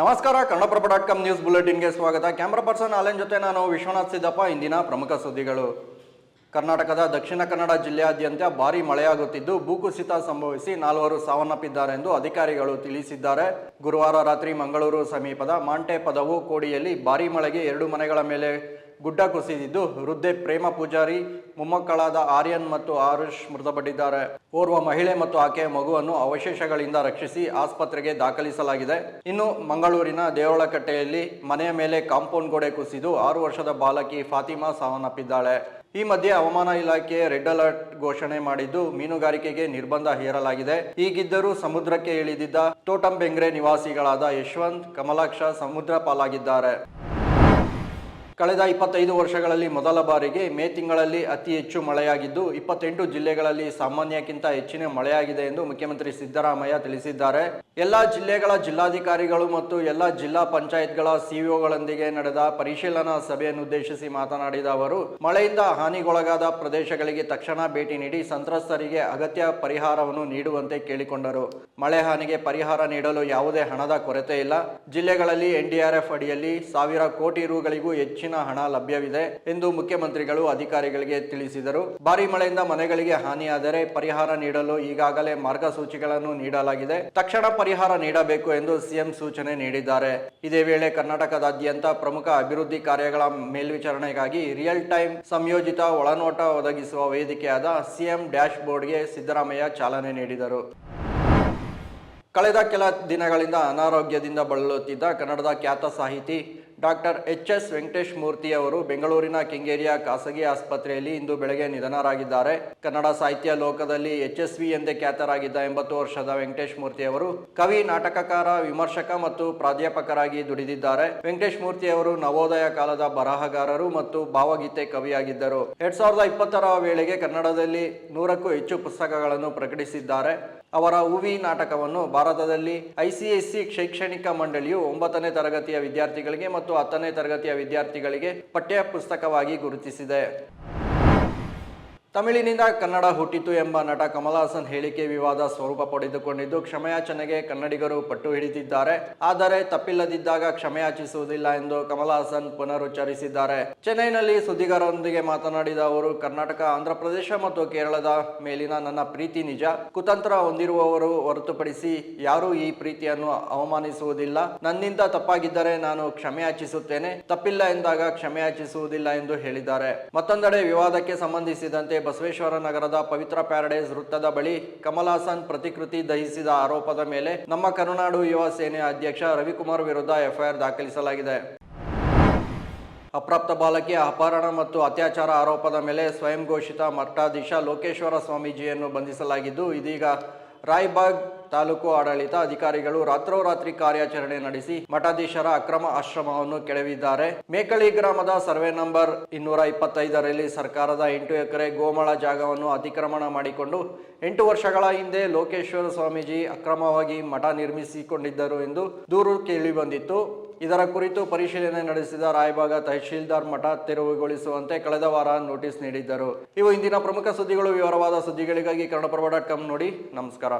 ನಮಸ್ಕಾರ, Kannadaprabha dot com news ಬುಲೆಟಿನ್ಗೆ ಸ್ವಾಗತ. ಕ್ಯಾಮ್ರಾ ಪರ್ಸನ್ ಅಲೆನ್ ಜೊತೆ ನಾನು ವಿಶ್ವನಾಥ್ ಸಿದ್ದಪ್ಪ, ಇಂದಿನ ಪ್ರಮುಖ ಸುದ್ದಿಗಳು. ಕರ್ನಾಟಕದ ದಕ್ಷಿಣ ಕನ್ನಡ ಜಿಲ್ಲೆಯಾದ್ಯಂತ ಭಾರಿ ಮಳೆಯಾಗುತ್ತಿದ್ದು, ಭೂಕುಸಿತ ಸಂಭವಿಸಿ ನಾಲ್ವರು ಸಾವನ್ನಪ್ಪಿದ್ದಾರೆ ಎಂದು ಅಧಿಕಾರಿಗಳು ತಿಳಿಸಿದ್ದಾರೆ. ಗುರುವಾರ ರಾತ್ರಿ ಮಂಗಳೂರು ಸಮೀಪದ ಮಾಂಟೆ ಪದವು ಕೋಡಿಯಲ್ಲಿ ಭಾರಿ ಮಳೆಗೆ ಎರಡು ಮನೆಗಳ ಮೇಲೆ ಗುಡ್ಡ ಕುಸಿದಿದ್ದು ವೃದ್ಧೆ ಪ್ರೇಮ ಪೂಜಾರಿ, ಮೊಮ್ಮಕ್ಕಳಾದ ಆರ್ಯನ್ ಮತ್ತು ಆರುಷ್ ಮೃತಪಟ್ಟಿದ್ದಾರೆ. ಓರ್ವ ಮಹಿಳೆ ಮತ್ತು ಆಕೆಯ ಮಗುವನ್ನು ಅವಶೇಷಗಳಿಂದ ರಕ್ಷಿಸಿ ಆಸ್ಪತ್ರೆಗೆ ದಾಖಲಿಸಲಾಗಿದೆ. ಇನ್ನು ಮಂಗಳೂರಿನ ದೇವಳಕಟ್ಟೆಯಲ್ಲಿ ಮನೆಯ ಮೇಲೆ ಕಾಂಪೌಂಡ್ ಗೋಡೆ ಕುಸಿದು ಆರು ವರ್ಷದ ಬಾಲಕಿ ಫಾತಿಮಾ ಸಾವನ್ನಪ್ಪಿದ್ದಾಳೆ. ಈ ಮಧ್ಯೆ ಹವಾಮಾನ ಇಲಾಖೆ ರೆಡ್ ಅಲರ್ಟ್ ಘೋಷಣೆ ಮಾಡಿದ್ದು, ಮೀನುಗಾರಿಕೆಗೆ ನಿರ್ಬಂಧ ಹೇರಲಾಗಿದೆ. ಹೀಗಿದ್ದರೂ ಸಮುದ್ರಕ್ಕೆ ಇಳಿದಿದ್ದ ತೋಟಂಬೆಂಗ್ರೆ ನಿವಾಸಿಗಳಾದ ಯಶವಂತ್, ಕಮಲಾಕ್ಷ ಸಮುದ್ರ ಪಾಲಾಗಿದ್ದಾರೆ. ಕಳೆದ ಇಪ್ಪತ್ತೈದು ವರ್ಷಗಳಲ್ಲಿ ಮೊದಲ ಬಾರಿಗೆ ಮೇ ತಿಂಗಳಲ್ಲಿ ಅತಿ ಹೆಚ್ಚು ಮಳೆಯಾಗಿದ್ದು, ಇಪ್ಪತ್ತೆಂಟು ಜಿಲ್ಲೆಗಳಲ್ಲಿ ಸಾಮಾನ್ಯಕ್ಕಿಂತ ಹೆಚ್ಚಿನ ಮಳೆಯಾಗಿದೆ ಎಂದು ಮುಖ್ಯಮಂತ್ರಿ ಸಿದ್ದರಾಮಯ್ಯ ತಿಳಿಸಿದ್ದಾರೆ. ಎಲ್ಲ ಜಿಲ್ಲೆಗಳ ಜಿಲ್ಲಾಧಿಕಾರಿಗಳು ಮತ್ತು ಎಲ್ಲ ಜಿಲ್ಲಾ ಪಂಚಾಯತ್ಗಳ ಸಿಇಒಗಳೊಂದಿಗೆ ನಡೆದ ಪರಿಶೀಲನಾ ಸಭೆಯನ್ನುದ್ದೇಶಿಸಿ ಮಾತನಾಡಿದ ಅವರು, ಮಳೆಯಿಂದ ಹಾನಿಗೊಳಗಾದ ಪ್ರದೇಶಗಳಿಗೆ ತಕ್ಷಣ ಭೇಟಿ ನೀಡಿ ಸಂತ್ರಸ್ತರಿಗೆ ಅಗತ್ಯ ಪರಿಹಾರವನ್ನು ನೀಡುವಂತೆ ಕೇಳಿಕೊಂಡರು. ಮಳೆ ಹಾನಿಗೆ ಪರಿಹಾರ ನೀಡಲು ಯಾವುದೇ ಹಣದ ಕೊರತೆ ಇಲ್ಲ. ಜಿಲ್ಲೆಗಳಲ್ಲಿ ಎನ್ಡಿಆರ್ಎಫ್ ಅಡಿಯಲ್ಲಿ ಸಾವಿರ ಕೋಟಿ ರುಗಳಿಗೂ ಹೆಚ್ಚಿನ ಹಣ ಲಭ್ಯವಿದೆ ಎಂದು ಮುಖ್ಯಮಂತ್ರಿಗಳು ಅಧಿಕಾರಿಗಳಿಗೆ ತಿಳಿಸಿದರು. ಭಾರಿ ಮಳೆಯಿಂದ ಮನೆಗಳಿಗೆ ಹಾನಿಯಾದರೆ ಪರಿಹಾರ ನೀಡಲು ಈಗಾಗಲೇ ಮಾರ್ಗಸೂಚಿಗಳನ್ನು ನೀಡಲಾಗಿದೆ. ತಕ್ಷಣ ಪರಿಹಾರ ನೀಡಬೇಕು ಎಂದು ಸಿಎಂ ಸೂಚನೆ ನೀಡಿದ್ದಾರೆ. ಇದೇ ವೇಳೆ ಕರ್ನಾಟಕದಾದ್ಯಂತ ಪ್ರಮುಖ ಅಭಿವೃದ್ಧಿ ಕಾರ್ಯಗಳ ಮೇಲ್ವಿಚಾರಣೆಗಾಗಿ ರಿಯಲ್ ಟೈಮ್ ಸಂಯೋಜಿತ ಒಳನೋಟ ಒದಗಿಸುವ ವೇದಿಕೆಯಾದ ಸಿಎಂ ಡ್ಯಾಶ್ ಬೋರ್ಡ್ಗೆ ಸಿದ್ದರಾಮಯ್ಯ ಚಾಲನೆ ನೀಡಿದರು. ಕಳೆದ ಕೆಲ ದಿನಗಳಿಂದ ಅನಾರೋಗ್ಯದಿಂದ ಬಳಲುತ್ತಿದ್ದ ಕನ್ನಡದ ಖ್ಯಾತ ಸಾಹಿತಿ doctor H S Venkatesh Murthy ಅವರು ಬೆಂಗಳೂರಿನ ಕೆಂಗೇರಿಯ ಖಾಸಗಿ ಆಸ್ಪತ್ರೆಯಲ್ಲಿ ಇಂದು ಬೆಳಗ್ಗೆ ನಿಧನರಾಗಿದ್ದಾರೆ. ಕನ್ನಡ ಸಾಹಿತ್ಯ ಲೋಕದಲ್ಲಿ ಎಚ್ ಎಸ್ ವಿ ಎಂದೇ ಖ್ಯಾತರಾಗಿದ್ದ ಎಂಬತ್ತು ವರ್ಷದ ವೆಂಕಟೇಶ್ ಮೂರ್ತಿ ಅವರು ಕವಿ, ನಾಟಕಕಾರ, ವಿಮರ್ಶಕ ಮತ್ತು ಪ್ರಾಧ್ಯಾಪಕರಾಗಿ ದುಡಿದಿದ್ದಾರೆ. ವೆಂಕಟೇಶ್ ಮೂರ್ತಿ ಅವರು ನವೋದಯ ಕಾಲದ ಬರಹಗಾರರು ಮತ್ತು ಭಾವಗೀತೆ ಕವಿಯಾಗಿದ್ದರು. ಎರಡ್ ಸಾವಿರದ ಇಪ್ಪತ್ತರ ವೇಳೆಗೆ ಕನ್ನಡದಲ್ಲಿ ನೂರಕ್ಕೂ ಹೆಚ್ಚು ಪುಸ್ತಕಗಳನ್ನು ಪ್ರಕಟಿಸಿದ್ದಾರೆ. ಅವರ ಹೂವಿ ನಾಟಕವನ್ನು ಭಾರತದಲ್ಲಿ ಐಸಿಎಸ್ಸಿ ಶೈಕ್ಷಣಿಕ ಮಂಡಳಿಯು ಒಂಬತ್ತನೇ ತರಗತಿಯ ವಿದ್ಯಾರ್ಥಿಗಳಿಗೆ ಮತ್ತು ಹತ್ತನೇ ತರಗತಿಯ ವಿದ್ಯಾರ್ಥಿಗಳಿಗೆ ಪಠ್ಯ ಪುಸ್ತಕವಾಗಿ ಗುರುತಿಸಿದೆ. ತಮಿಳಿನಿಂದ ಕನ್ನಡ ಹುಟ್ಟಿತು ಎಂಬ ನಟ ಕಮಲ್ ಹಾಸನ್ ಹೇಳಿಕೆ ವಿವಾದ ಸ್ವರೂಪ ಪಡೆದುಕೊಂಡಿದ್ದು, ಕ್ಷಮೆಯಾಚನೆಗೆ ಕನ್ನಡಿಗರು ಪಟ್ಟು ಹಿಡಿದಿದ್ದಾರೆ. ಆದರೆ ತಪ್ಪಿಲ್ಲದಿದ್ದಾಗ ಕ್ಷಮೆಯಾಚಿಸುವುದಿಲ್ಲ ಎಂದು ಕಮಲ್ ಹಾಸನ್ ಪುನರುಚ್ಚರಿಸಿದ್ದಾರೆ. ಚೆನ್ನೈನಲ್ಲಿ ಸುದ್ದಿಗಾರರೊಂದಿಗೆ ಮಾತನಾಡಿದ ಅವರು, ಕರ್ನಾಟಕ, ಆಂಧ್ರಪ್ರದೇಶ ಮತ್ತು ಕೇರಳದ ಮೇಲಿನ ನನ್ನ ಪ್ರೀತಿ ನಿಜ. ಕುತಂತ್ರ ಹೊಂದಿರುವವರು ಹೊರತುಪಡಿಸಿ ಯಾರೂ ಈ ಪ್ರೀತಿಯನ್ನು ಅವಮಾನಿಸುವುದಿಲ್ಲ. ನನ್ನಿಂದ ತಪ್ಪಾಗಿದ್ದರೆ ನಾನು ಕ್ಷಮೆಯಾಚಿಸುತ್ತೇನೆ. ತಪ್ಪಿಲ್ಲ ಎಂದಾಗ ಕ್ಷಮೆಯಾಚಿಸುವುದಿಲ್ಲ ಎಂದು ಹೇಳಿದ್ದಾರೆ. ಮತ್ತೊಂದೆಡೆ ವಿವಾದಕ್ಕೆ ಸಂಬಂಧಿಸಿದಂತೆ ಬಸವೇಶ್ವರ ನಗರದ ಪವಿತ್ರ ಪ್ಯಾರಡೈಸ್ ವೃತ್ತದ ಬಳಿ ಕಮಲ್ ಹಾಸನ್ ಪ್ರತಿಕೃತಿ ದಹಿಸಿದ ಆರೋಪದ ಮೇಲೆ ನಮ್ಮ ಕರುನಾಡು ಯುವ ಸೇನೆ ಅಧ್ಯಕ್ಷ ರವಿಕುಮಾರ್ ವಿರುದ್ಧ ಎಫ್ಐಆರ್ ದಾಖಲಿಸಲಾಗಿದೆ. ಅಪ್ರಾಪ್ತ ಬಾಲಕಿಯ ಅಪಹರಣ ಮತ್ತು ಅತ್ಯಾಚಾರ ಆರೋಪದ ಮೇಲೆ ಸ್ವಯಂ ಘೋಷಿತ ಮಠಾಧೀಶ ಲೋಕೇಶ್ವರ ಸ್ವಾಮೀಜಿಯನ್ನು ಬಂಧಿಸಲಾಗಿದ್ದು, ಇದೀಗ ರಾಯ್ಬಾಗ್ ತಾಲೂಕು ಆಡಳಿತ ಅಧಿಕಾರಿಗಳು ರಾತ್ರೋರಾತ್ರಿ ಕಾರ್ಯಾಚರಣೆ ನಡೆಸಿ ಮಠಾಧೀಶರ ಅಕ್ರಮ ಆಶ್ರಮವನ್ನು ಕೆಡವಿದ್ದಾರೆ. ಮೇಕಳಿ ಗ್ರಾಮದ ಸರ್ವೆ ನಂಬರ್ ಇನ್ನೂರ ಇಪ್ಪತ್ತೈದರಲ್ಲಿ ಸರ್ಕಾರದ ಎಂಟು ಎಕರೆ ಗೋಮಳ ಜಾಗವನ್ನು ಅತಿಕ್ರಮಣ ಮಾಡಿಕೊಂಡು ಎಂಟು ವರ್ಷಗಳ ಹಿಂದೆ ಲೋಕೇಶ್ವರ ಸ್ವಾಮೀಜಿ ಅಕ್ರಮವಾಗಿ ಮಠ ನಿರ್ಮಿಸಿಕೊಂಡಿದ್ದರು ಎಂದು ದೂರು ಕೇಳಿಬಂದಿತ್ತು. ಇದರ ಕುರಿತು ಪರಿಶೀಲನೆ ನಡೆಸಿದ ರಾಯಭಾಗ ತಹಶೀಲ್ದಾರ್ ಮಠ ತೆರವುಗೊಳಿಸುವಂತೆ ಕಳೆದ ವಾರ ನೋಟಿಸ್ ನೀಡಿದ್ದರು. ಇವು ಇಂದಿನ ಪ್ರಮುಖ ಸುದ್ದಿಗಳು. ವಿವರವಾದ ಸುದ್ದಿಗಳಿಗಾಗಿ ಕನ್ನಡಪ್ರಭ ಡಾಟ್ ಕಾಮ್ ನೋಡಿ. ನಮಸ್ಕಾರ.